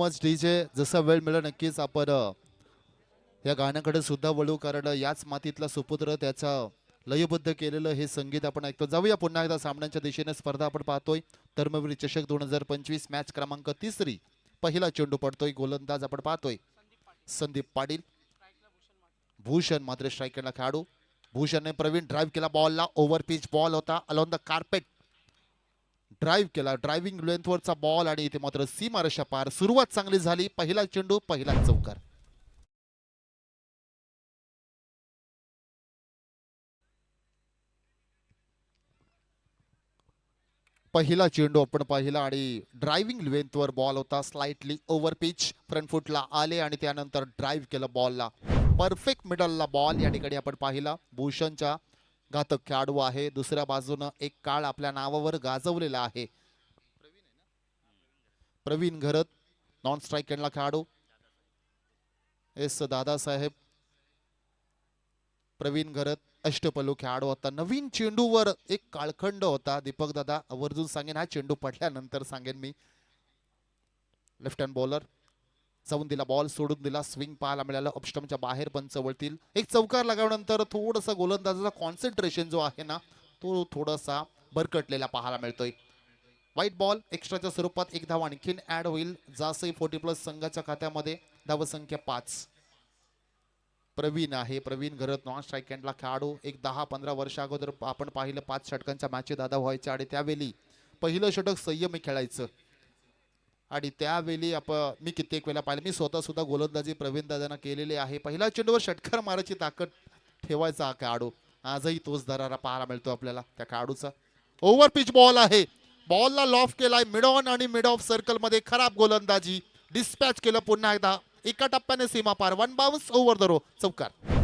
Much DJ जसा वेळ मिळेल नक्कीच आपण या गाण्याकडे सुद्धा वळू. कारण याच मातीतला सुपुत्र त्याचा लयबद्ध केलेलं हे संगीत आपण ऐकतो. जाऊया पुन्हा एकदा सामन्यांच्या दिशेने. स्पर्धा आपण पाहतोय. धर्मवीर चषक दोन हजार पंचवीस मॅच क्रमांक तिसरी. पहिला चेंडू पडतोय. गोलंदाज आपण पाहतोय. संदीप पाटील. भूषण मात्र स्ट्रायकरला खेळाडू. भूषणने प्रवीण ड्राईव्ह केला बॉलला ओव्हर पिच बॉल होता. अलॉन द कार्पेट ड्राईव्ह केला. ड्रायव्हिंग लेंथवरचा बॉल आणि इथे मात्र सीमारेषा पार. सुरुवात चांगली झाली. पहिला चेंडू पहिला चौकार. पहिला चेंडू आपण पाहिला आणि ड्रायव्हिंग लेंथवर बॉल होता. स्लाइटली ओव्हर पिच फ्रंट फुटला आले आणि त्यानंतर ड्राईव्ह केलं बॉलला परफेक्ट मिडलला बॉल या ठिकाणी आपण पाहिला. भूषणच्या घातक खेळाडू आहे. दुसऱ्या बाजूनं एक काळ आपल्या नावावर गाजवलेला आहे. प्रवीण घरत नॉन स्ट्राईक एंडला खेळाडू एस दादासाहेब प्रवीण घरत अष्टपलू खेळाडू. होता नवीन चेंडूवर एक काळखंड होता. दीपक दादा आवर्जून सांगेन हा चेंडू पडल्यानंतर सांगेन मी. लेफ्ट हँड बॉलर जाऊन दिला बॉल सोडून दिला स्विंग पाहायला मिळालं अपस्टमच्या बाहेर पंच वळतील एक चौकार लगावल्यानंतर थोडंसं गोलंदाजाचा कॉन्सन्ट्रेशन जो आहे ना तो थोडासा भरकटलेला पाहायला मिळतोय. व्हाईट बॉल एक्स्ट्राच्या स्वरूपात एक धाव आणखीन ऍड होईल. जासई फोर्टी प्लस संघाच्या खात्यामध्ये धावसंख्या पाच. प्रवीण आहे प्रवीण घरत नॉन स्ट्राईक हँडला खेळाडू. एक दहा पंधरा वर्ष अगोदर आपण पाहिलं पाच षटकांच्या मॅचे दादा व्हायच्या आणि त्यावेळी पहिलं षटक संयमी खेळायचं. आणि त्यावेळी आप मी कित्येक वेळा पाहिलं मी स्वतः सुद्धा गोलंदाजी प्रवीणदादांना केलेली आहे. पहिल्या चेंडूवर षटकार मारायची ताकद ठेवायचा हा खेळाडू. आजही तोच दरारा पाहायला मिळतो आपल्याला त्या खेळाडूचा. ओव्हर पिच बॉल आहे. बॉलला लॉफ केलाय मिड ऑन आणि मिड ऑफ सर्कलमध्ये खराब गोलंदाजी. डिस्पॅच केलं पुन्हा एकदा. एका टप्प्याने सीमा पार. वन बाउन्स ओव्हर दरो चौकार.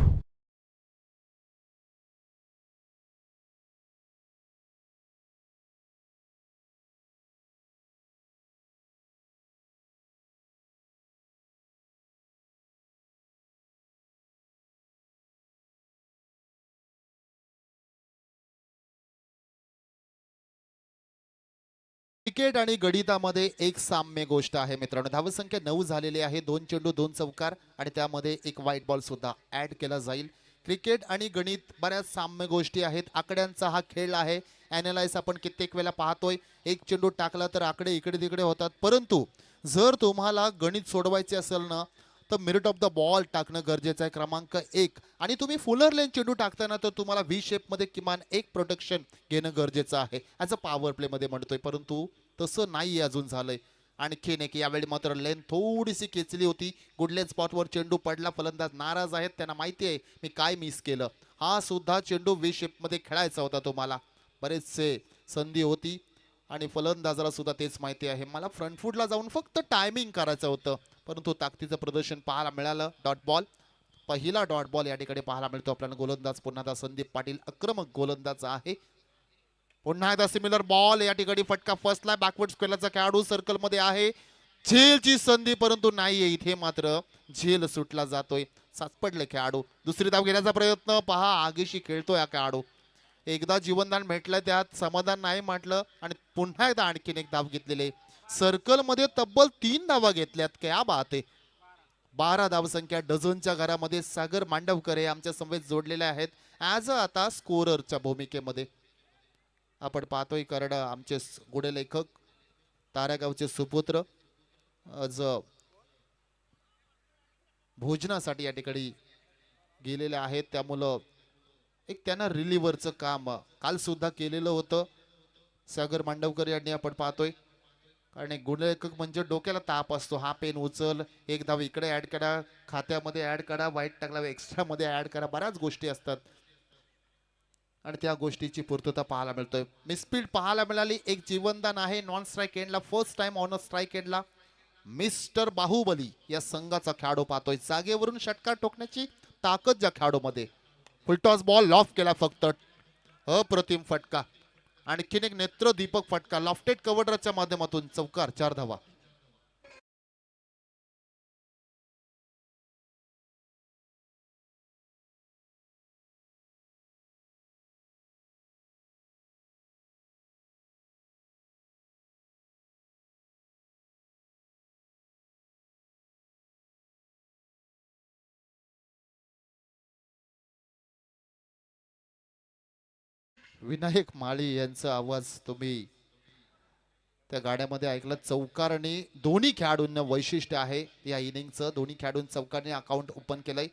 क्रिकेट आणि गणितामध्ये एक साम्य गोष्ट आहे मित्रांनो. धावसंख्या नऊ झालेली आहे दोन चेंडू दोन चौकार आणि त्यामध्ये एक व्हाईट बॉल सुद्धा ऍड केला जाईल. क्रिकेट आणि गणित बऱ्याच साम्य गोष्टी आहेत. आकड्यांचा हा खेळ आहे. अॅनालाइज आपण कित्येक वेळा पाहतोय. एक चेंडू टाकला तर आकडे इकडे तिकडे होतात. परंतु जर तुम्हाला गणित सोडवायचे असेल ना तर मिरिट ऑफ द बॉल टाकणं गरजेचं आहे. क्रमांक एक. आणि तुम्ही फुलर लेन चेंडू टाकताना तर तुम्हाला व्ही शेपमध्ये किमान एक प्रोटेक्शन घेणं गरजेचं आहे. ॲज अ पॉवर प्लेमध्ये म्हणतोय. परंतु तसं नाही अजून झालंय. आणखीन एक यावेळी मात्र लेन थोडीशी खेचली होती. गुडलेन स्पॉटवर चेंडू पडला. फलंदाज नाराज आहेत त्यांना माहिती आहे मी काय मिस केलं. हा सुद्धा चेंडू वी शेपमध्ये खेळायचा होता तुम्हाला. बरेचसे संधी होती आणि फलंदाजाला सुद्धा तेच माहिती आहे. मला फ्रंटफूटला जाऊन फक्त टायमिंग करायचं होतं. परंतु ताकदीचं प्रदर्शन पाहायला मिळालं. डॉट बॉल पहिला डॉट बॉल या ठिकाणी पाहायला मिळतो आपल्याला. गोलंदाज पुन्हा संदीप पाटील. आक्रमक गोलंदाज आहे. पुन्हा एकदा सिमिलर बॉल या ठिकाणी फटका फर्स्टला बॅकवर्ड स्क्वेअरचा खेळाडू सर्कलमध्ये आहे. झेलची संधी परंतु नाहीये. इथे मात्र झेल सुटला जातोय. साचपडले खेळाडू. दुसरी धाव घेण्याचा प्रयत्न पहा. आगीशी खेळतोय हा खेळाडू. एकदा जीवनदान भेटलं त्यात समाधान नाही म्हटलं आणि पुन्हा एकदा आणखीन एक धाव घेतलेले. सर्कलमध्ये तब्बल तीन धावा घेतल्यात. क्या बात आहे. बारा धावसंख्या डझनच्या घरामध्ये सागर मांडवकर हे आमच्या समवेत जोडलेले आहेत. ॲज अ आता स्कोररच्या भूमिकेमध्ये. आपण पाहतोय कारण आमचे स- गुढे लेखक तारागावचे सुपुत्र आज भोजनासाठी या ठिकाणी गेलेले आहेत. त्यामुळं एक त्यांना रिलिव्हरचं काम काल सुद्धा केलेलं होतं. सागर मांडवकर यांनी आपण पाहतोय. कारण एक गुणलेखक म्हणजे डोक्याला ताप असतो. हा पेन उचल एक धाव इकडे ऍड करा खात्यामध्ये ऍड करा वाईट टाकला एक्स्ट्रा मध्ये ऍड करा. बऱ्याच गोष्टी असतात. आणि त्या गोष्टीची पूर्तता पाहायला मिळतोय. मिसस्पीड पाहायला मिळाली. एक जीवनदान आहे. नॉन स्ट्राईक एंडला फर्स्ट टाइम ऑन स्ट्राईक एंडला मिस्टर बाहुबली या संघाचा खेळाडू पाहतोय. जागेवरून षटकार टोकण्याची ताकद ज्या खेळाडूमध्ये. फुलटॉस बॉल लॉफ केला फक्त. अप्रतिम फटका. आणखीन एक नेत्र दीपक फटका. लॉफ्टेड कव्हरच्या माध्यमातून चौकार चार धावा. विनायक माळी यांचा आवाज तुम्ही त्या गाड्यामध्ये ऐकलं चौकारने दोन्ही खेळाडूंना वैशिष्ट्य आहे. या इनिंगचं दोन्ही खेळाडूंनी चौकारने अकाउंट ओपन केलंय.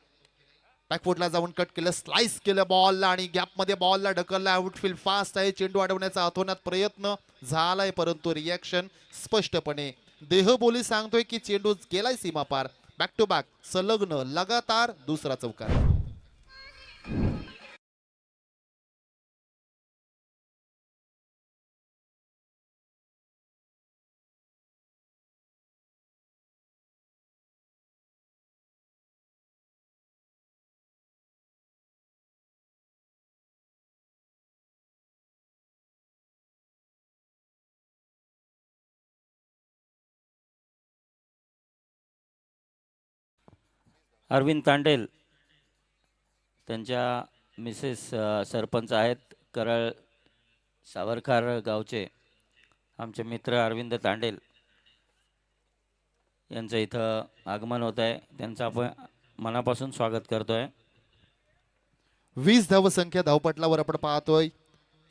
बॅकफुटला जाऊन कट केलं स्लाइस केलं बॉलला आणि गॅपमध्ये बॉलला ढकलला. आउटफील्ड फास्ट आहे चेंडू अडवण्याचा अथोनात प्रयत्न झालाय परंतु रिॲक्शन स्पष्टपणे देहबोली सांगतोय की चेंडू गेलाय सीमापार. बॅक टू बॅक संलग्न लगातार दुसरा चौकार. अरविंद तांडेल त्यांच्या मिसेस सरपंच आहेत करळ सावरकार गावचे आमचे मित्र अरविंद तांडेल. यांचं इथं आगमन होत आहे. त्यांचं आपण मनापासून स्वागत करतोय. वीस धावसंख्या धावपटलावर आपण पाहतोय.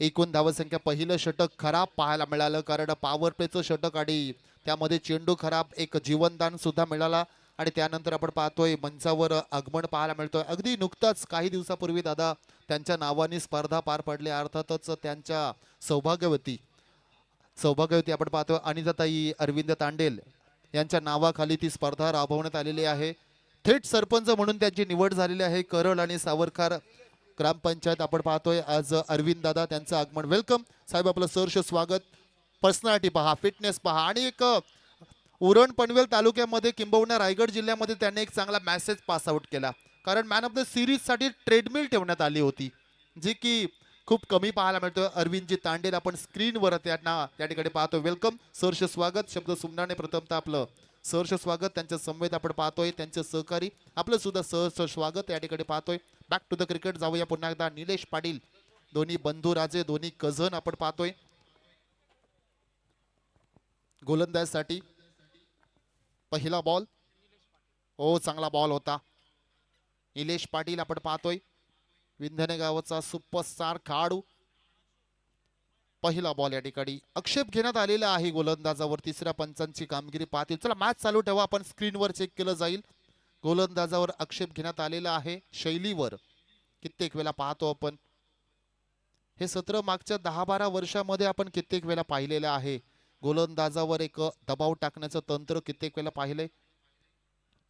एकूण धावसंख्या पहिलं षटक खराब पाहायला मिळालं कारण पॉवर प्लेचं षटक आणि त्यामध्ये चेंडू खराब एक जीवनदान सुद्धा मिळाला. आणि त्यानंतर आपण पाहतोय मंचावर आगमन पाहायला मिळतोय. अगदी नुकताच काही दिवसापूर्वी दादा त्यांच्या नावाने स्पर्धा पार पडली. अर्थातच त्यांच्या सौभाग्यवती सौभाग्यवती आपण पाहतोय अनिताताई अरविंद तांडेल यांच्या नावाखाली ती स्पर्धा राबवण्यात आलेली आहे. थेट सरपंच म्हणून त्यांची निवड झालेली आहे. करळ आणि सावरकर ग्रामपंचायत आपण पाहतोय. आज अरविंद दादा त्यांचं आगमन. वेलकम साहेब आपलं सहर्ष स्वागत. पर्सनॅलिटी पहा फिटनेस पहा. आणि एक उरण पनवेल तालुक्यामध्ये किंबहुना रायगड जिल्ह्यामध्ये त्यांनी एक चांगला मेसेज पास आउट केला. कारण मॅन ऑफ द सिरीजसाठी ट्रेडमिल ठेवण्यात आली होती जी की खूप कमी पाहायला मिळतो अरविंदजी तांडेल आपण स्क्रीनवर त्यांना त्या ठिकाणी पाहतो वेलकम सहर्ष स्वागत. शब्द सुमनाने प्रथमतः आपलं सहर्ष स्वागत. त्यांच्या संवेद आपण पाहतोय. त्यांचे सहकारी आपलं सुद्धा सहर्ष स्वागत या ठिकाणी पाहतोय. बॅक टू द क्रिकेट जाऊया पुन्हा एकदा. निलेश पाटील दोन्ही बंधू राजे दोन्ही कझन आपण पाहतोय. गोलंदाजसाठी पहिला बॉल. ओ चांगला बॉल होता. निलेश पाटील आपण पाहतोय. विंधने गावाचा सुपरस्टार खेळाडू पहिला बॉल या ठिकाणी. आक्षेप घेण्यात आलेला आहे गोलंदाजावर. तिसऱ्या पंचांची कामगिरी पाहतील. चला मॅच चालू ठेवा. आपण स्क्रीनवर चेक केलं जाईल. गोलंदाजावर आक्षेप घेण्यात आलेला आहे शैलीवर. कित्येक वेळा पाहतो आपण. हे सत्र मागच्या दहा बारा वर्षामध्ये आपण कित्येक वेळा पाहिलेलं आहे. गोलंदाजावर एक दबाव टाकण्याचं तंत्र कित्येक वेळेला पाहिलंय.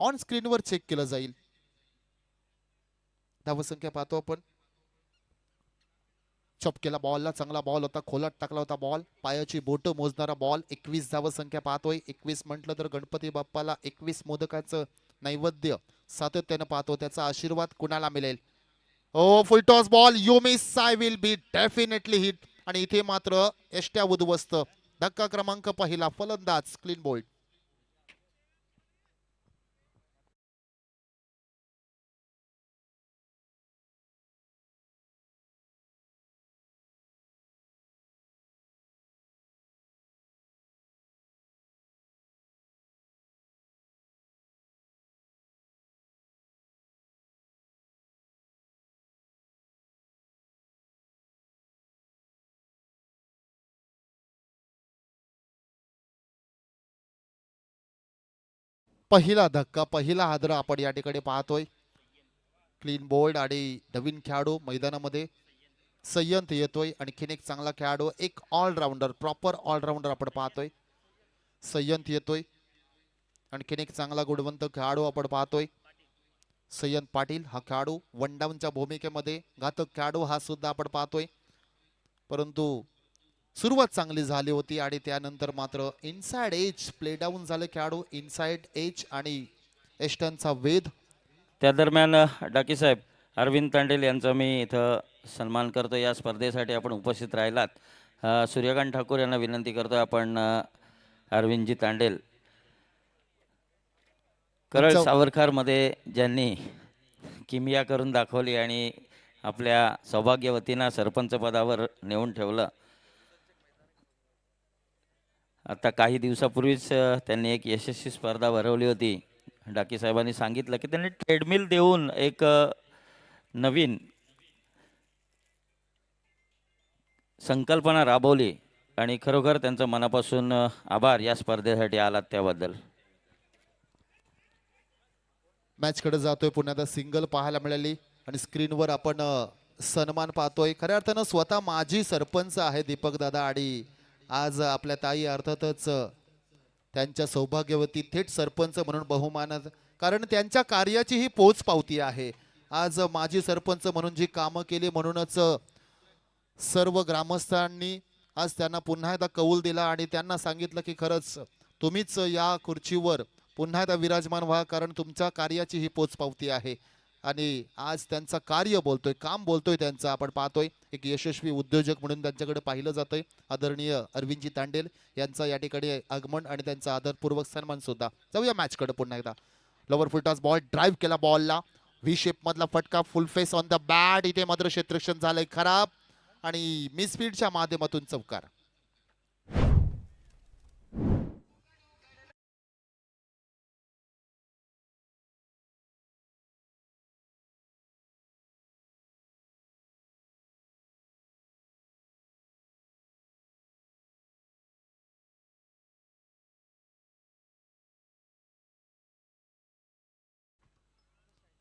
ऑन स्क्रीनवर चेक केलं जाईल. धावसंख्या पाहतो आपण. चपकेला बॉलला चांगला बॉल होता. खोलात टाकला होता बॉल पायाची बोट मोजणारा बॉल एकवीस धावसंख्या पाहतोय. एकवीस म्हटलं तर गणपती बाप्पाला एकवीस मोदकाचं नैवेद्य सातत्यानं पाहतो. त्याचा आशीर्वाद कुणाला मिळेल? ओ full toss ball you miss I will be definitely hit आणि इथे मात्र एष्ट्या उद्ध्वस्त. धक्का क्रमांक पहिला फलंदाज क्लीन बोल्ट पहिला धक्का पहिला हादरा आपण या ठिकाणी पाहतोय. क्लीन बोल्ड आणि नवीन खेळाडू मैदानामध्ये सय्यंत येतोय. आणखीन एक चांगला खेळाडू एक ऑलराऊंडर प्रॉपर ऑलराऊंडर आपण पाहतोय. सय्यंत येतोय. आणखीन एक चांगला गुणवंत खेळाडू आपण पाहतोय. सय्यंत पाटील हा खेळाडू वन डाऊनच्या भूमिकेमध्ये घातक खेळाडू हा सुद्धा आपण पाहतोय. परंतु सुरुवात चांगली झाली होती आणि त्यानंतर मात्र इनसाइड एज प्ले डाऊन झाले खेळाडू. इनसाइड एज आणि एस्टनचा वेध. त्या दरम्यान डाकी साहेब अरविंद तांडेल यांचा मी इथं सन्मान करतो. या स्पर्धेसाठी आपण उपस्थित राहिलात. सूर्यकांत ठाकूर यांना विनंती करतो आपण अरविंदजी तांडेल. करळ सावरकरमध्ये ज्यांनी किमिया करून दाखवली आणि आपल्या सौभाग्यवतींना सरपंच पदावर नेऊन ठेवलं आता काही दिवसापूर्वीच त्यांनी एक यशस्वी स्पर्धा भरवली होती. डाकी साहेबांनी सांगितलं की त्यांनी ट्रेडमिल देऊन एक नवीन संकल्पना राबवली आणि खरोखर त्यांचं मनापासून आभार या स्पर्धेसाठी आलात त्याबद्दल. मॅचकडे जातोय पुन्हा सिंगल पाहायला मिळाली आणि स्क्रीनवर आपण सन्मान पाहतोय. खऱ्या अर्थानं स्वतः माजी सरपंच आहे दीपक दादा आणि आज आपल्या ताई अर्थातच त्यांच्या सौभाग्यवती थेट सरपंच म्हणून बहुमानात कारण त्यांच्या कार्याची ही पोच पावती आहे. आज माजी सरपंच म्हणून जी कामं केली म्हणूनच सर्व ग्रामस्थांनी आज त्यांना पुन्हा एकदा कौल दिला आणि त्यांना सांगितलं की खरंच तुम्हीच या खुर्चीवर पुन्हा एकदा विराजमान व्हा कारण तुमच्या कार्याची ही पोचपावती आहे. आणि आज त्यांचं कार्य बोलतोय काम बोलतोय त्यांचं. आपण पाहतोय एक यशस्वी उद्योजक म्हणून त्यांच्याकडे पाहिलं जातंय. आदरणीय अरविंदजी तांडेल यांचं या ठिकाणी आगमन आणि त्यांचा आदरपूर्वक सन्मान सुद्धा. जाऊया मॅचकडे पुन्हा एकदा. लवर फुलटॉस बॉल ड्राईव्ह केला बॉलला व्ही शेप मधला फटका full face on the bat इथे मात्र क्षेत्रक्षण झालंय खराब. आणि मिसफीडच्या माध्यमातून चौकार.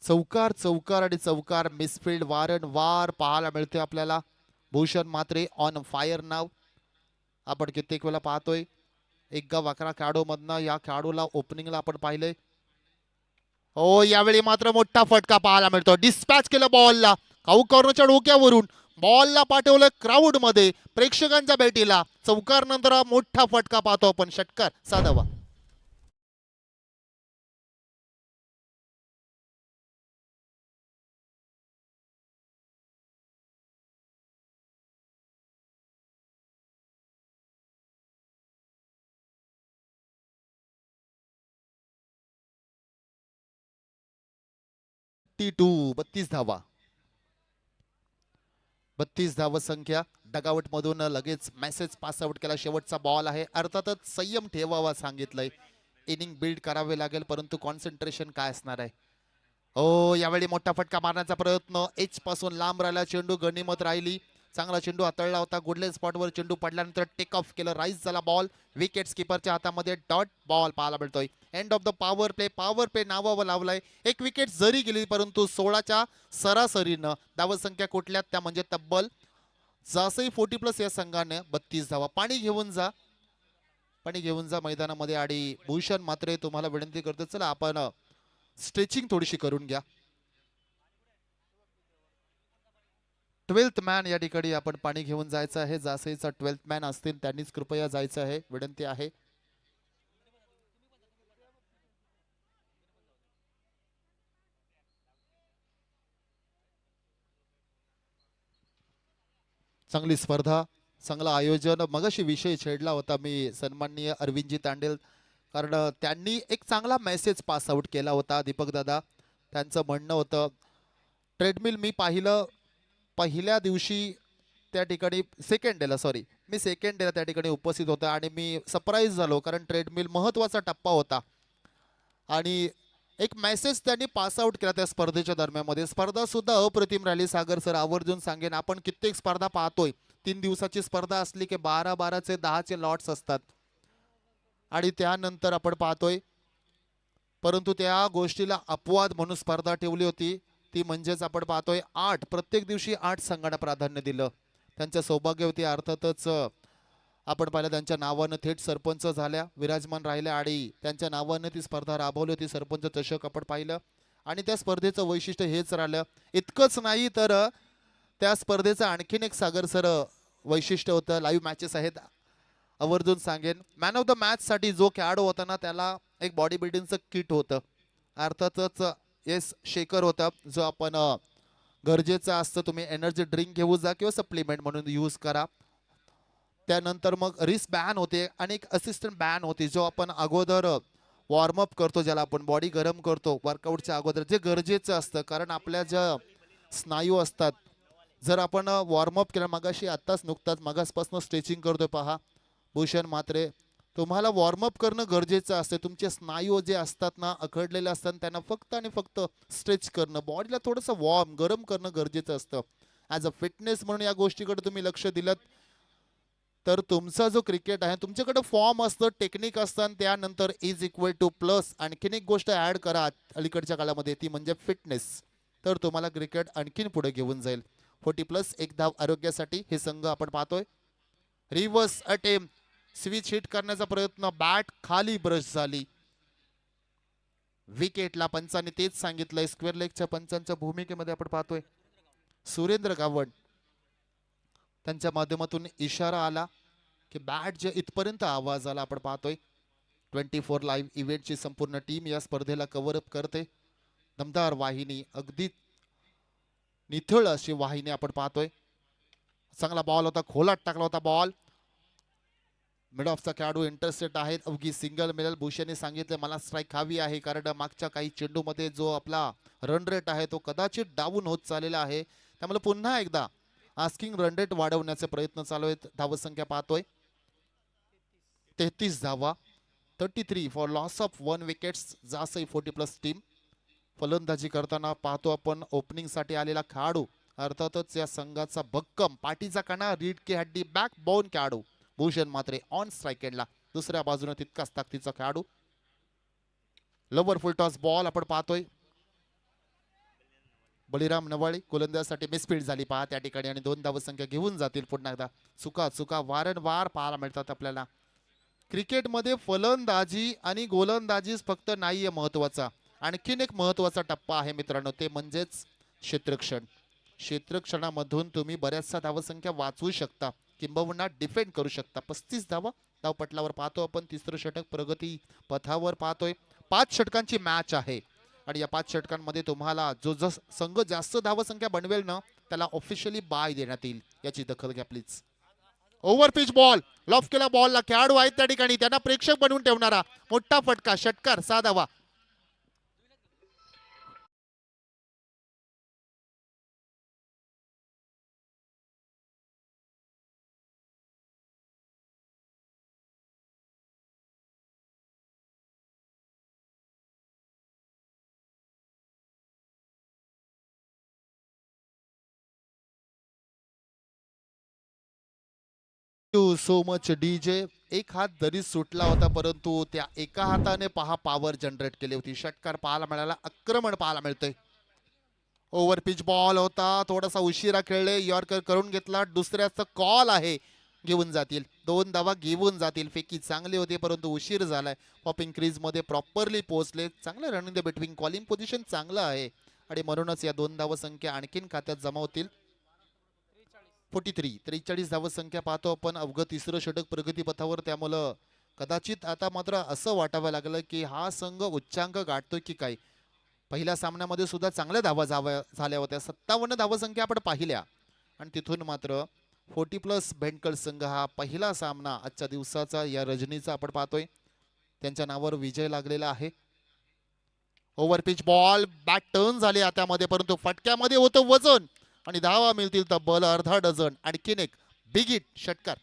चौकार चौकार आणि चौकार मिसफिल्ड वारंवार पाहायला मिळते आपल्याला. भूषण मात्रे ऑन फायर नाव आपण कित्येक वेळा पाहतोय. एक गाव अकरा खेळाडू मधनं या खेळाडूला ओपनिंगला आपण पाहिलंय. हो यावेळी मात्र मोठा फटका पाहायला मिळतो. डिस्पॅच केलं बॉलला काऊ कॉर्नरच्या डोक्यावरून. बॉलला पाठवलं क्राऊडमध्ये. प्रेक्षकांच्या भेटीला. चौकार नंतर मोठा फटका पाहतो आपण. षटकार साधावा. थर्टी टू बत्तीस धावा. बत्तीस धाव संख्या. डगावट मधून लगेच मेसेज पास आउट केला. शेवटचा बॉल आहे. अर्थातच संयम ठेवावा सांगितलंय. इनिंग बिल्ड करावे लागेल परंतु कॉन्सन्ट्रेशन काय असणार आहे? हो यावेळी मोठा फटका मारण्याचा प्रयत्न. एच पासून लांब राहिला चेंडू. गणिमत राहिली. चांगला चेंडू हाताळला होता. गुडलेन स्पॉटवर चेंडू पडल्यानंतर टेक ऑफ केलं. राईस झाला बॉल विकेट किपरच्या हातामध्ये डॉट बॉल पाहायला मिळतोय. End of the power play power play नावावर लावलंय. एक विकेट जरी गेली परंतु सोळाच्या सरासरीनं धावसंख्या कुठल्यात त्या म्हणजे तब्बल जासई फोर्टी प्लस या संघाने बत्तीस धावा. पाणी घेऊन जा. पाणी घेऊन जा मैदानामध्ये. आणि भूषण मात्र तुम्हाला विनंती करतो चला आपण स्ट्रेचिंग थोडीशी करून घ्या. ट्वेल्थ मॅन या ठिकाणी आपण पाणी घेऊन जायचं आहे. जासईचा ट्वेल्थ मॅन असतील त्यांनीच कृपया जायचं आहे. विनंती आहे. चांगली स्पर्धा चांगलं आयोजन. मगाशी विषय छेडला होता मी सन्माननीय अरविंदजी तांडेल. कारण त्यांनी एक चांगला मेसेज पास आउट केला होता दीपक दादा त्यांचं म्हणणं होतं ट्रेडमिल मी पाहिलं पहिल्या दिवशी त्या ठिकाणी सेकंड डेला सॉरी मी सेकंड डेला त्या ठिकाणी उपस्थित होता आणि मी सरप्राईज झालो कारण ट्रेडमिल महत्त्वाचा टप्पा होता. आणि एक मेसेज त्यांनी पास आउट केला त्या स्पर्धेच्या दरम्यानमध्ये. स्पर्धासुद्धा अप्रतिम राहिली सागर सर आवर्जून सांगेन आपण कित्येक स्पर्धा पाहतोय. तीन दिवसाची स्पर्धा असली की बारा बाराचे दहाचे लॉट्स असतात. आणि त्यानंतर आपण पाहतोय परंतु त्या गोष्टीला अपवाद म्हणून स्पर्धा ठेवली होती. ती म्हणजेच आपण पाहतोय आठ प्रत्येक दिवशी आठ संघांना प्राधान्य दिलं. त्यांच्या सौभाग्यवती अर्थातच आपण पाहिलं त्यांच्या नावानं थेट सरपंच झाल्या. विराजमान राहिल्या आणि त्यांच्या नावानं ती स्पर्धा राबवली होती सरपंच चषक आपण पाहिलं. आणि त्या स्पर्धेचं वैशिष्ट्य हेच राहिलं. इतकंच नाही तर त्या स्पर्धेचं आणखीन एक सागर सर वैशिष्ट्य होतं. लाईव्ह मॅचेस आहेत. आवर्जून सांगेन. मॅन ऑफ द मॅचसाठी जो खेळाडू होता ना त्याला एक बॉडी बिल्डिंगचं किट होतं. अर्थातच येस शेकर होता. जो आपण गरजेचा गरजेचं असतं तुम्ही एनर्जी ड्रिंक घेऊ जा किंवा सप्लिमेंट म्हणून यूज करा. त्यानंतर मग रिस बॅन होते आणि एक असिस्टंट बॅन होती जो आपण अगोदर वॉर्मअप करतो ज्याला आपण बॉडी गरम करतो वर्कआउटच्या अगोदर. जे गरजेचं असतं कारण आपल्या ज्या स्नायू असतात जर आपण वॉर्मअप केला मगाशी आत्ताच नुकताच मगासपासून स्ट्रेचिंग करतोय पहा. भूषण मात्रे तुम्हाला वॉर्मअप करणं गरजेचं असते. तुमचे स्नायू जे असतात ना अखडलेले असतात त्यांना फक्त आणि फक्त स्ट्रेच करणं बॉडीला थोडंसं वॉर्म गरम करणं गरजेचं असतं. ॲज अ फिटनेस म्हणून या गोष्टीकडे तुम्ही लक्ष दिलं तर तुमचा जो क्रिकेट आहे तुमच्याकडे फॉर्म असतं टेक्निक असतं आणि त्यानंतर इज इक्वल टू प्लस आणखीन एक गोष्ट ॲड करा अलीकडच्या काळामध्ये ती म्हणजे फिटनेस तर तुम्हाला क्रिकेट आणखीन पुढे घेऊन जाईल. फोर्टी प्लस एक धाव आरोग्यासाठी हे संघ आपण पाहतोय. रिव्हर्स अटेम स्विच हिट करण्याचा प्रयत्न बॅट खाली ब्रश झाली. विकेटला पंचाने तेच सांगितलंय स्क्वेअर लेगच्या पंचांच्या भूमिकेमध्ये आपण पाहतोय. सुरेंद्र गावड त्यांच्या माध्यमातून इशारा आला की बॅट जे इथपर्यंत आवाज आला आपण पाहतोय. ट्वेंटी फोर लाईव्ह इव्हेंटची संपूर्ण टीम या स्पर्धेला कव्हरअप करते. दमदार वाहिनी अगदी निथळ अशी वाहिनी आपण पाहतोय. चांगला बॉल होता खोलात टाकला होता बॉल मिड ऑफचा खेळाडू इंटरसेट आहेत. अवघी सिंगल मिळेल. भूषणने सांगितले मला स्ट्राईक हवी आहे कारण मागच्या काही चेंडूमध्ये जो आपला रन रेट आहे तो कदाचित डाऊन होत चाललेला आहे. त्यामुळे पुन्हा एकदा आस्किंग रन रेट वाढवण्याचे प्रयत्न चालू आहेत. धावसंख्या पाहतोय. तेहतीस धावा. Thirty three for loss of one wickets Jasai forty plus team फलंदाजी करताना पाहतो आपण ओपनिंगसाठी आलेला खेळाडू. अर्थातच या संघाचा भक्कम पाठीचा कणा रीड की हड्डी बॅक बॉन खेळाडू. भूषण मात्रे ऑन स्ट्राईक एंडला दुसऱ्या बाजूने तितकाच ताकदीचा खेळाडू. लवर फुल टॉस बॉल आपण पाहतोय. बळीराम नवाळी गोलंदाजासाठी मिसफील्ड झाली पहा त्या ठिकाणी आणि दोन धावसंख्या घेऊन जातील पुन्हा एकदा. चुका चुका वारंवार पाहायला मिळतात आपल्याला. क्रिकेटमध्ये फलंदाजी आणि गोलंदाजीच फक्त नाहीये महत्त्वाचा. आणखीन एक महत्त्वाचा टप्पा आहे मित्रांनो ते म्हणजेच क्षेत्रक्षण. क्षेत्रक्षणामधून तुम्ही बऱ्याचशा धावसंख्या वाचवू शकता. किंबहुना डिफेंड करू शकता. पस्तीस धावा धावपटलावर पाहतो आपण. तिसरं षटक प्रगती पथावर पाहतोय. पाच षटकांची मॅच आहे. आणि या पाच षटकांमध्ये तुम्हाला जो जस संघ जास्त धावसंख्या बनवेल ना त्याला ऑफिशियली बाय देण्यात येईल. याची दखल घ्या please over pitch ball loft केला बॉलला खेळाडू आहेत त्या ठिकाणी. त्यांना प्रेक्षक बनवून ठेवणारा. मोठा फटका. षटकार साधावा यू सो मच डीजे एक हात जरी सुटला होता परंतु त्या एका हाताने पहा पॉवर जनरेट केली होती. षटकार पाहायला मिळाला आक्रमण पाहायला मिळतंय. ओव्हर पिच बॉल होता थोडासा उशिरा खेळले यॉर्कर करून घेतला दुसऱ्याचा कॉल आहे घेऊन जातील. दोन धावा घेऊन जातील. फेकी चांगली होती परंतु उशीर झालाय. पॉपिंग क्रीजमध्ये प्रॉपरली पोहोचले. चांगलं running the between calling position चांगलं आहे. आणि म्हणूनच या दोन धावा संख्या आणखीन खात्यात जमा होतील. फोर्टी थ्री त्रेचाळीस धावसंख्या पाहतो आपण. अवघं तिसरं षटक प्रगतीपथावर त्यामुळं कदाचित आता मात्र असं वाटावं लागलं की हा संघ उच्चांक गाठतोय की काय? पहिल्या सामन्यामध्ये सुद्धा चांगल्या धावा जाव्या झाल्या होत्या. सत्तावन्न धावसंख्या आपण पाहिल्या. आणि तिथून मात्र फोर्टी प्लस भेंडकल संघ हा पहिला सामना आजच्या दिवसाचा या रजनीचा आपण पाहतोय. त्यांच्या नावावर विजय लागलेला आहे. Over pitch ball bat turn झाले त्यामध्ये परंतु फटक्यामध्ये होतं वजन. आणि धावा मिळतील तब्बल अर्धा डझन. आणखीन एक बिगिट षटकार.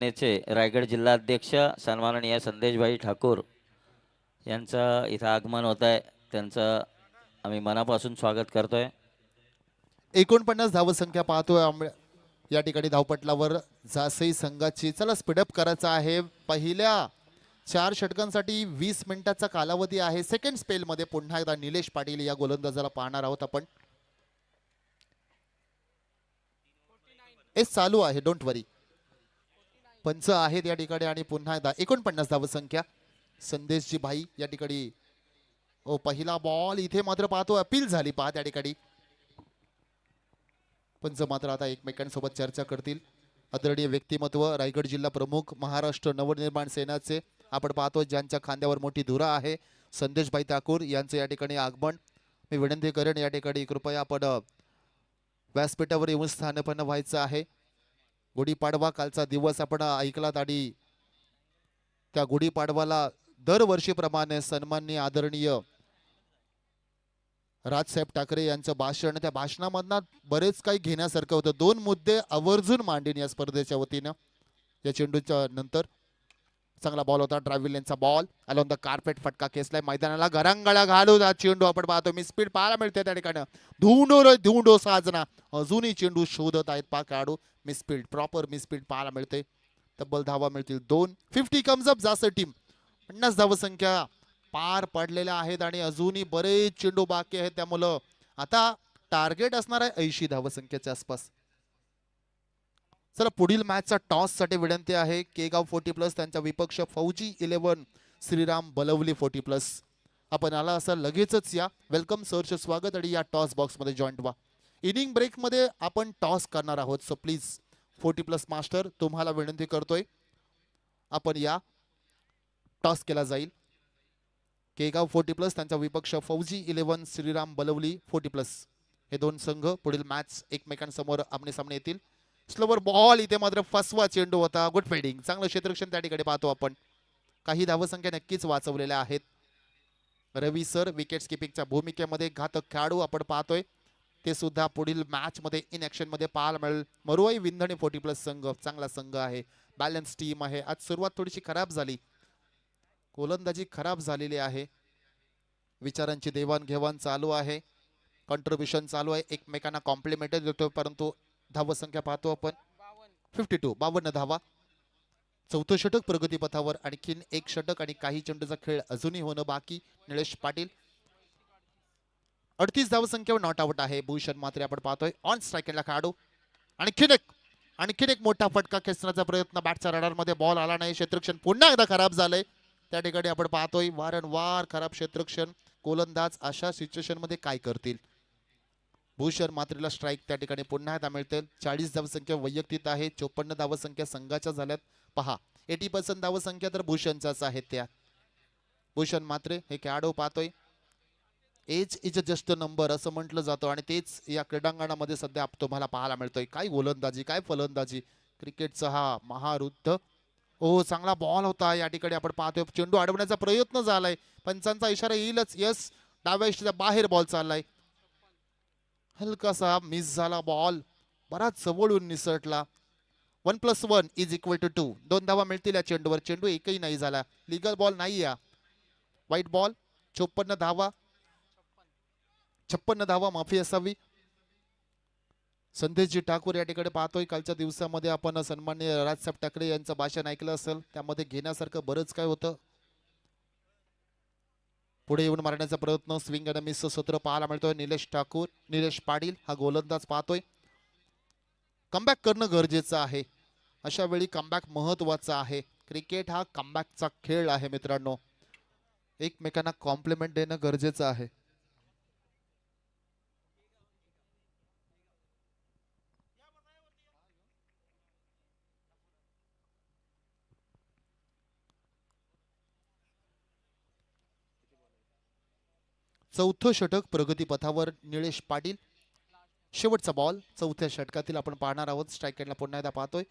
नेचे रायगड जिल्हाध्यक्ष सन्माननीय संदेशभाई ठाकूर यांचं इथं आगमन होत आहे त्यांचं आम्ही मनापासून स्वागत करतोय. एकोणपन्नास धावसंख्या पाहतोय या ठिकाणी धावपटलावर जासई संघाची चला स्पीडअप करायचा आहे. पहिल्या चार षटकांसाठी वीस मिनिटाचा कालावधी आहे. सेकंड स्पेलमध्ये पुन्हा एकदा निलेश पाटील या गोलंदाजाला पाहणार आहोत आपण. एस चालू आहे डोंट वरी पंच आहेत या ठिकाणी आणि पुन्हा एकदा एकोणपन्नास धावसंख्या संदेशजी भाई या ठिकाणी ओ पहिला बॉल इथे मात्र पाहतो अपील झाली पहा त्या ठिकाणी. पंच मात्र आता एकमेकांसोबत चर्चा करतील. आदरणीय व्यक्तिमत्व रायगड जिल्हा प्रमुख महाराष्ट्र नवनिर्माण सेनाचे आपण पाहतो ज्यांच्या खांद्यावर मोठी धुरा आहे. संदेशभाई ठाकूर यांचं या ठिकाणी आगमन. मी विनंती करेन या ठिकाणी कृपया आपण व्यासपीठावर येऊन स्थानपन्न व्हायचं आहे. गुढीपाडवा कालचा दिवस आपण ऐकलात आणि त्या गुढीपाडवाला दरवर्षीप्रमाणे सन्माननीय आदरणीय राजसाहेब ठाकरे यांचं भाषण त्या भाषणामधनं बरेच काही घेण्यासारखं होतं. दोन मुद्दे आवर्जून मांडीन या स्पर्धेच्या वतीनं या चेंडूच्या नंतर. चांगला बॉल होता. ड्रायव्हिंग लेनचा बॉल ऑन द कार्पेट फटका खेचलाय. मैदानाला घरांगळा घालू चेंडू आपण पाहतो. मी स्पीड पाहायला मिळते त्या ठिकाणी. धुंडो रे धुंडो साजना. अजूनही चेंडू शोधत आहेत पा खेळाडू. मिसफील्ड प्रॉपर मिसफील्ड पाहायला मिळते. तब्बल धावा मिळतील दोन. फिफ्टी कम्स अप जास्त टीम पन्नास धावसंख्या पार पडलेल्या आहेत आणि अजूनही बरेच चेंडू बाकी आहेत त्यामुळं. आता टार्गेट असणार आहे ऐंशी धावसंख्येच्या आसपास. चला पुढील मॅचचा टॉससाठी विनंती आहे. केगाव फोर्टी प्लस त्यांचा विपक्ष Fauji eleven Shriram Balavali forty plus आपण आला असं लगेचच या. वेलकम सरचे स्वागत आणि या टॉस बॉक्समध्ये जॉईंट व्हा इनिंग ब्रेकमध्ये आपण टॉस करणार आहोत so please forty plus master तुम्हाला विनंती करतोय. आपण या. टॉस केला जाईल. केगाव फोर्टी प्लस त्यांचा विपक्ष Fauji eleven Shriram Balavali forty plus हे दोन संघ पुढील मॅच एकमेकांसमोर आमने सामने येतील. स्लोवर बॉल इथे मात्र फसवा चेंडू होता. गुड फिल्डिंग चांगलं क्षेत्रक्षण त्या ठिकाणी पाहतो आपण. काही धावसंख्या नक्कीच वाचवलेल्या आहेत. रवी सर विकेट किपिंगच्या भूमिकेमध्ये घातक खेळाडू आपण पाहतोय. ते सुद्धा पुढील मॅच मध्ये इन ऍक्शनमध्ये पाहायला मिळेल. मरुवाई विंधणे फोर्टी प्लस संघ. चांगला संघ आहे. बॅलन्स टीम आहे. आज सुरुवात थोडीशी खराब झाली. गोलंदाजी खराब झालेली आहे. विचारांची देवाणघेवाण चालू आहे. कॉन्ट्रीब्युशन चालू आहे. एकमेकांना कॉम्प्लिमेंट देतो परंतु धावसंख्या पाहतो आपण. फिफ्टी टू बावन्न धावा. चौथं षटक प्रगतीपथावर आणखीन एक षटक आणि काही चेंडूचा खेळ अजूनही होणं बाकी. निलेश पाटील. अडतीस धावसंख्येवर नॉट आउट आहे. भूषण मात्रे आपण पाहतोय. ऑन स्ट्राईकला खेळाडू. आणखीन एक आणखीन एक मोठा फटका खेचण्याचा प्रयत्न बॅटच्या रडारमध्ये बॉल आला नाही. क्षेत्रक्षण पुन्हा एकदा खराब झालंय. त्या ठिकाणी आपण पाहतोय वारंवार खराब क्षेत्रक्षण गोलंदाज अशा सिच्युएशनमध्ये काय करतील? भूषण मात्रेला स्ट्राईक त्या ठिकाणी पुन्हा एकदा मिळते. चाळीस धावसंख्या वैयक्तिक आहे. चोपन्न धावसंख्या संघाच्या झाल्यात. पहा एटी पर्सेंट धावसंख्या तर भूषणच्याच आहेत त्या. भूषण मात्रे हे खेळाडू पाहतोय. Age is a just number असं म्हटलं जातं आणि तेच या क्रीडांगणामध्ये सध्या तुम्हाला पाहायला मिळतोय. काय गोलंदाजी काय फलंदाजी. क्रिकेटचा हा महारुद्ध हो चांगला बॉल होता या ठिकाणी आपण पाहतोय. चेंडू अडवण्याचा प्रयत्न झालाय. पंचांचा इशारा येईलच. यस डाव्या बाहेर बॉल चाललाय. हलकासा मिस झाला बॉल बराच जवळून निसटला. One plus one is equal to two दोन धावा मिळतील या चेंडूवर. चेंडू एकही नाही झाला. लिगल बॉल नाही या व्हाईट बॉल चोपन्न धावा. छप्पन्न धावा माफी असावी. संदेशजी ठाकूर या ठिकाणी पाहतोय कालच्या दिवसामध्ये आपण सन्मान्य राजसाहेब ठाकरे यांचं भाषण ऐकलं असेल. त्यामध्ये घेण्यासारखं बरंच काय होतं. पुढे येऊन मारण्याचा प्रयत्न. स्विंग आणि मिस सत्र पाहायला मिळतोय. निलेश ठाकूर निलेश पाटील हा गोलंदाज पाहतोय. कमबॅक करणं गरजेचं आहे. अशा वेळी कमबॅक महत्त्वाचा आहे. क्रिकेट हा कमबॅकचा खेळ आहे मित्रांनो. एकमेकांना कॉम्प्लिमेंट देणं गरजेचं आहे. चौथं षटक प्रगतीपथावर निलेश पाटील. शेवटचा बॉल चौथ्या षटकातील आपण पाहणार आहोत. स्ट्राईक पुन्हा एकदा पाहतोय.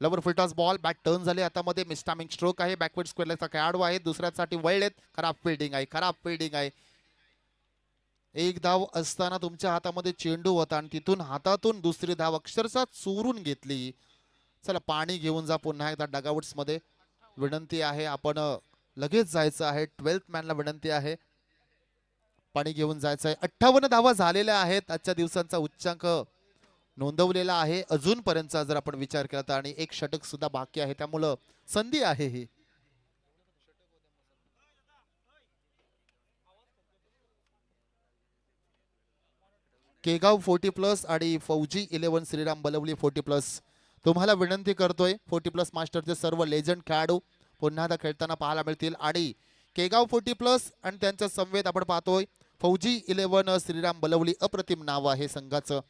Lower full toss ball bat turn झाले. आता मध्ये मिस्टामिंग स्ट्रोक आहे. बॅकवर्ड स्क्वेअरचा खेळाडू आहे. दुसऱ्यासाठी वळलेत खराब फिल्डिंग आहे. खराब फिल्डिंग आहे. एक धाव असताना तुमच्या हातामध्ये चेंडू होता आणि तिथून हातातून दुसरी धाव अक्षरशः चोरून घेतली. चला पाणी घेऊन जा पुन्हा एकदा डगावट्समध्ये विनंती आहे आपण लगेच जायचं आहे. ट्वेल्थ मॅनला विनंती आहे. पाणी घेऊन जायचं आहे अठ्ठावन्न धावा झालेल्या आहेत. आजच्या दिवसांचा उच्चांक नोंदवलेला आहे. अजूनपर्यंतचा जर आपण विचार केला तर आणि एक षटक सुद्धा बाकी आहे. त्यामुळं संधी आहे ही. केगाव फोर्टी प्लस आणि Fauji eleven Shriram Balavali forty plus. तुम्हाला विनंती करतोय फोर्टी प्लस मास्टरचे सर्व लेजंड खेळाडू पुन्हा एकदा खेळताना पाहायला मिळतील. आणि केगाव फोर्टी प्लस आणि त्यांच्या संवेद आपण पाहतोय फौजी इलेव्हन श्रीराम बलवली अप्रतिम नाव आहे संघाचं.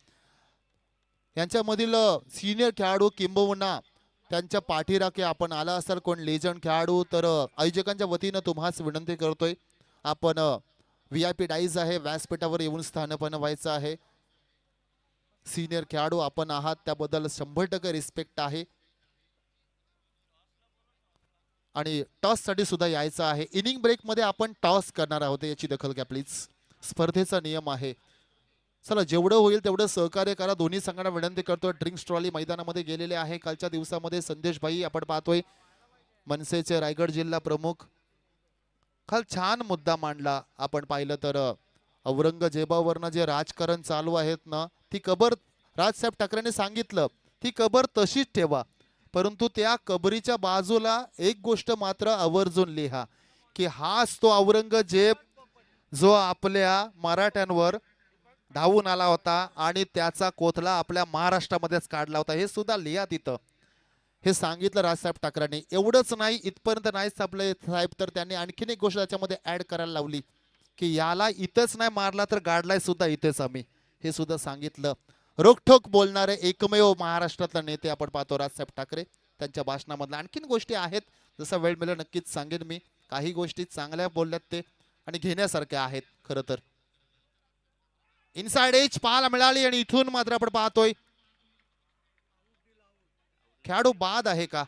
यांच्यामधील सिनियर खेळाडू किंबहुना त्यांच्या पाठीराखे आपण आला असाल कोण लेजंड खेळाडू तर आयोजकांच्या वतीनं तुम्हाच विनंती करतोय. आपण व्ही आय पी डाईज आहे व्यासपीठावर येऊन स्थानपन्न व्हायचं आहे. सिनियर खेळाडू आपण आहात त्याबद्दल शंभर टक्के रिस्पेक्ट आहे. आणि टॉससाठी सुद्धा यायचं आहे. इनिंग ब्रेकमध्ये आपण टॉस करणार आहोत याची दखल घ्या प्लीज स्पर्धेचा नियम आहे. चला जेवढं होईल तेवढं सहकार्य करा. दोन्ही संघांना विनंती करतोय. ड्रिंक्स ट्रॉली मैदानामध्ये गेलेले आहे. कालच्या दिवसामध्ये संदेश भाई आपण पाहतोय. मनसेचे रायगड जिल्हा प्रमुख. काल छान मुद्दा मांडला आपण पाहिलं तर औरंगजेबावरनं जे राजकारण चालू आहेत ना ती कबर राजसाहेब ठाकरेंनी सांगितलं ती कबर तशीच ठेवा. परंतु त्या कबरीच्या बाजूला एक गोष्ट मात्र आवर्जून लिहा की हाच तो औरंगजेब जो आपल्या मराठ्यांवर धावून आला होता आणि त्याचा कोथला आपल्या महाराष्ट्रामध्येच काढला होता हे सुद्धा लिहा तिथं. हे सांगितलं राजसाहेब ठाकरेंनी. एवढंच नाही इथपर्यंत नाही सापले साहेब तर त्यांनी आणखीन एक गोष्ट त्याच्यामध्ये ऍड करायला लावली की याला इथंच नाही मारला तर गाडलाय सुद्धा इथेच आम्ही हे सुद्धा सांगितलं. रोखठोक बोलणारे एकमेव महाराष्ट्रातला नेते आपण पाहतो राजसाहेब ठाकरे त्यांच्या भाषणामधल्या आणखीन गोष्टी आहेत. जसा वेळ मिळेल नक्कीच सांगेन मी. काही गोष्टी चांगल्या बोलल्यात ते. आणि घेण्यासारख्या आहेत खरं तर. इनसाइड एज पाहायला मिळाली आणि इथून मात्र आपण पाहतोय. खेळाडू बाद आहे का?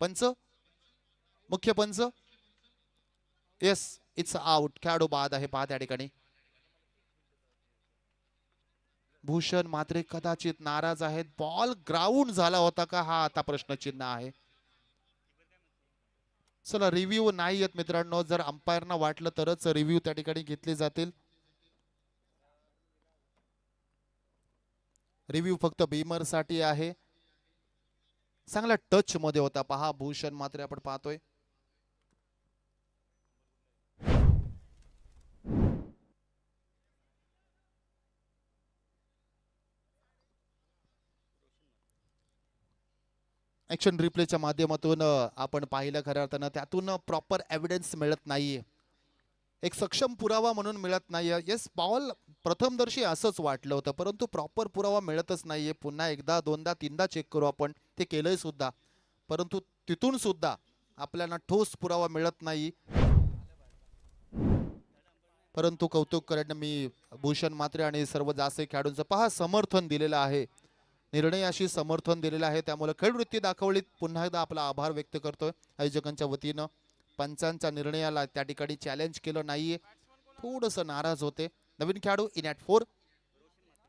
पंच? मुख्य पंच? येस इट्स आउट खेळाडू बाद आहे बाद त्या ठिकाणी. भूषण मात्रे कदाचित नाराज आहेत. बॉल ग्राउंड झाला होता का? हा आता प्रश्नचिन्ह आहे. चला रिव्ह्यू नाही येत मित्रांनो. जर अंपायरना वाटलं तरच रिव्ह्यू त्या ठिकाणी घेतले जातील. रिव्ह्यू फक्त बीमरसाठी आहे. चांगला टच मध्ये होता. पहा भूषण मात्र आपण पाहतोय. ॲक्शन रिप्लेच्या माध्यमातून आपण पाहिलं खऱ्या अर्थानं त्यातून प्रॉपर एव्हिडन्स मिळत नाहीये. एक सक्षम पुरावा म्हणून मिळत नाहीये. येस बॉल प्रथमदर्शी असंच वाटलं होतं परंतु प्रॉपर पुरावा मिळतच नाहीये. पुन्हा एकदा दोनदा तीनदा चेक करू आपण. ते केलंय सुद्धा. परंतु तिथून सुद्धा आपल्याला ठोस पुरावा मिळत नाही. परंतु कौतुक करणं मी भूषण मात्रे आणि सर्व जास्त खेळाडूंचं पहा समर्थन दिलेलं आहे. निर्णयाशी समर्थन दिलेलं आहे. त्यामुळे खेळवृत्ती दाखवलीत. पुन्हा एकदा आपला आभार व्यक्त करतोय. आयोजकांच्या वतीनं पंचांच्या निर्णयाला त्या ठिकाणी चॅलेंज केलं नाहीये. थोडंसं नाराज होते. नवीन खेळाडू in at four.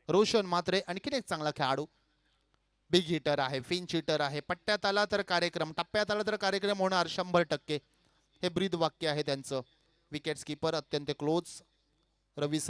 Roshan Matre आणखीन एक चांगला खेळाडू. बिग हिटर आहे. फिंच हिटर आहे. पट्ट्यात आला तर कार्यक्रम टप्प्यात आला तर कार्यक्रम होणार. शंभर टक्के. हे ब्रीद वाक्य आहे त्यांचं. विकेट किपर अत्यंत क्लोज रवी